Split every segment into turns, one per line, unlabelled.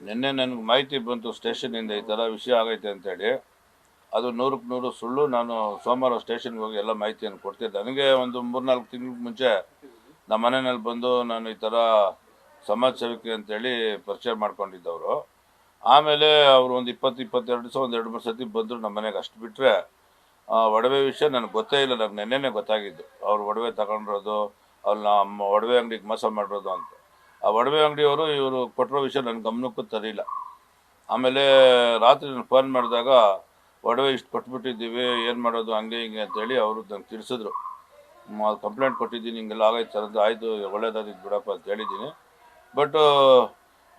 ನಿನ್ನೆ ನನಗೆ ಮಾಹಿತಿ ಬಂತು ಸ್ಟೇಷನಿಂದ ಈ ಥರ ವಿಷಯ ಆಗೈತೆ ಅಂತೇಳಿ. ಅದು ನೂರಕ್ಕೆ ನೂರು ಸುಳ್ಳು. ನಾನು ಸೋಮವಾರ ಸ್ಟೇಷನ್ಗೆ ಹೋಗಿ ಎಲ್ಲ ಮಾಹಿತಿಯನ್ನು ಕೊಡ್ತಿದ್ದೆ. ನನಗೆ ಒಂದು ಮೂರ್ನಾಲ್ಕು ತಿಂಗಳ ಮುಂಚೆ ನಮ್ಮ ಮನೆಯಲ್ಲಿ ಬಂದು ನಾನು ಈ ಥರ ಸಮಾಜ ಸೇವಕಿ ಅಂತೇಳಿ ಪರಿಚಯ ಮಾಡ್ಕೊಂಡಿದ್ದವರು. ಆಮೇಲೆ ಅವರು ಒಂದು ಇಪ್ಪತ್ತು, ಇಪ್ಪತ್ತೆರಡು ದಿವಸ ಒಂದು ಎರಡು ಮೂರು ಸತಿ ಬಂದರು ನಮ್ಮ ಮನೆಗೆ. ಅಷ್ಟು ಬಿಟ್ಟರೆ ಒಡವೆ ವಿಷಯ ನನಗೆ ಗೊತ್ತೇ ಇಲ್ಲ. ನನಗೆ ನೆನ್ನೆನೇ ಗೊತ್ತಾಗಿದ್ದು. ಅವ್ರು ಒಡವೆ ತಗೊಂಡಿರೋದು, ಅವ್ರು ನಮ್ಮ ಒಡವೆ ಅಂಗಡಿಗೆ ಮೋಸ ಮಾಡಿರೋದು ಅಂತ. ಆ ಒಡವೆ ಅಂಗಡಿಯವರು ಇವರು ಕೊಟ್ಟಿರೋ ವಿಷಯ ನನ್ನ ಗಮನಕ್ಕೂ ತರಿಲ್ಲ. ಆಮೇಲೆ ರಾತ್ರಿ ನಾನು ಫೋನ್ ಮಾಡಿದಾಗ, ಒಡವೆ ಇಷ್ಟು ಕೊಟ್ಬಿಟ್ಟಿದ್ದೀವಿ, ಏನು ಮಾಡೋದು ಹಂಗೆ ಹಿಂಗೆ ಅಂತೇಳಿ ಅವರು ನಂಗೆ ತಿಳಿಸಿದ್ರು. ಕಂಪ್ಲೇಂಟ್ ಕೊಟ್ಟಿದ್ದೀನಿ, ಹಿಂಗೆಲ್ಲ ಆಗೈತೆ ಸರ್, ಅದು ಆಯಿತು ಒಳ್ಳೇದಾದಿತ್ತು ಬಿಡಪ್ಪ ಅಂತ ಹೇಳಿದ್ದೀನಿ. ಬಟ್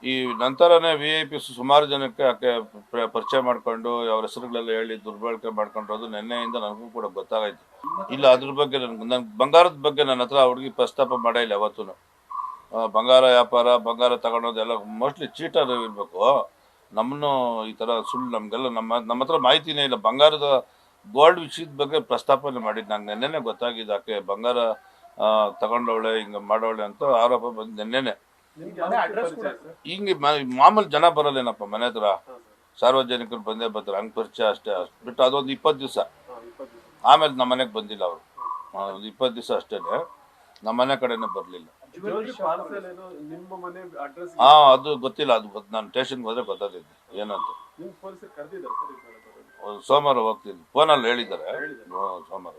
ಈ ನಂತರನೇ ವಿ ಐ ಪಿ ಸುಮಾರು ಜನಕ್ಕೆ ಆಕೆ ಪ್ರ- ಪರಿಚಯ ಮಾಡಿಕೊಂಡು, ಅವ್ರ ಹೆಸರುಗಳೆಲ್ಲ ಹೇಳಿ, ದುರ್ಬಳಕೆ ಮಾಡ್ಕೊಂಡಿರೋದು ನಿನ್ನೆಯಿಂದ ನನಗೂ ಕೂಡ ಗೊತ್ತಾಗೈತೆ. ಇಲ್ಲ, ಅದ್ರ ಬಗ್ಗೆ ನನ್ಗೆ ನನ್ನ ಬಂಗಾರದ ಬಗ್ಗೆ ನನ್ನ ಹತ್ರ ಹುಡುಗಿ ಪ್ರಸ್ತಾಪ ಮಾಡೇ ಇಲ್ಲ ಬಂಗಾರ ವ್ಯಾಪಾರ ಬಂಗಾರ ತಗೊಳೋದೆಲ್ಲ ಮೋಸ್ಟ್ಲಿ ಚೀಟರ್ ಇರಬೇಕು. ನಮ್ಮನ್ನು ಈ ಥರ ಸುಳ್ಳು ನಮಗೆಲ್ಲ ನಮ್ಮ ನಮ್ಮ ಹತ್ರ ಮಾಹಿತಿನೇ ಇಲ್ಲ. ಬಂಗಾರದ ಗೋಲ್ಡ್ ವಿಷಯದ ಬಗ್ಗೆ ಪ್ರಸ್ತಾಪನೆ ಮಾಡಿದ್ದು ನಂಗೆ ನೆನ್ನೆನೇ ಗೊತ್ತಾಗಿದೆ ಆಕೆ ಬಂಗಾರ ತಗೊಂಡವಳೆ ಹಿಂಗೆ ಮಾಡೋಳೆ ಅಂತ ಆರೋಪ ಬಂದು ನೆನ್ನೆನೆ.
ನಿಮ್ಗೆ ಅಡ್ರೆಸ್ ಕೂಡ ಸರ್?
ಹಿಂಗೆ ಮ- ಮಾಮೂಲಿ ಜನ ಬರಲ್ಲೇನಪ್ಪ ಮನೆ ಹತ್ರ? ಸಾರ್ವಜನಿಕರು ಬಂದೇ ಬರ್ತಾರೆ ಹಂಗೆ ಪರಿಚಯ ಅಷ್ಟೇ. ಅಷ್ಟು ಬಿಟ್ಟು ಅದೊಂದು ಇಪ್ಪತ್ತು ದಿವಸ.
ಇಪ್ಪತ್ತು ದಿವಸ.
ಆಮೇಲೆ ನಮ್ಮ ಮನೆಗೆ ಬಂದಿಲ್ಲ ಅವರು. ಒಂದು ಇಪ್ಪತ್ತು ದಿವಸ ಅಷ್ಟೇ ನಮ್ಮ ಮನೆ ಬರ್ಲಿಲ್ಲ.
ಬರಲಿಲ್ಲ
ಹಾ ಅದು ಗೊತ್ತಿಲ್ಲ ಅದು ಗೊತ್ತು ನಾನು ಸ್ಟೇಷನ್ಗೆ ಹೋದ್ರೆ ಗೊತ್ತಾಗ್ತೈತೆ ಏನಂತ. ಸೋಮವಾರ ಹೋಗ್ತೀನಿ ಫೋನಲ್ಲಿ ಹೇಳಿದ್ದಾರೆ. ಸೋಮವಾರ.